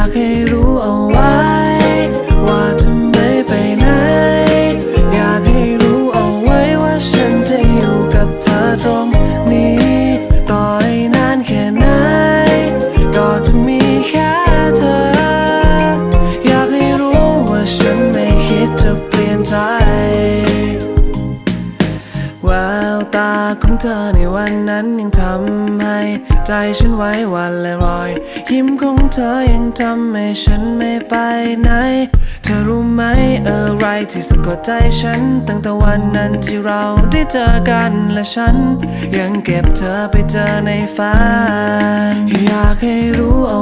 า วตาของเธอในวันนั้นยังทำให้ ใจฉันไว้วันและรอย ยิ้มของเธอยังทำให้ฉันไม่ไปไหน เธอรู้ไหมอะไรที่สะกดใจฉัน ตั้งแต่วันนั้นที่เราได้เจอกันและฉัน ยังเก็บเธอไปเจอในฝันอยากให้รู้เอา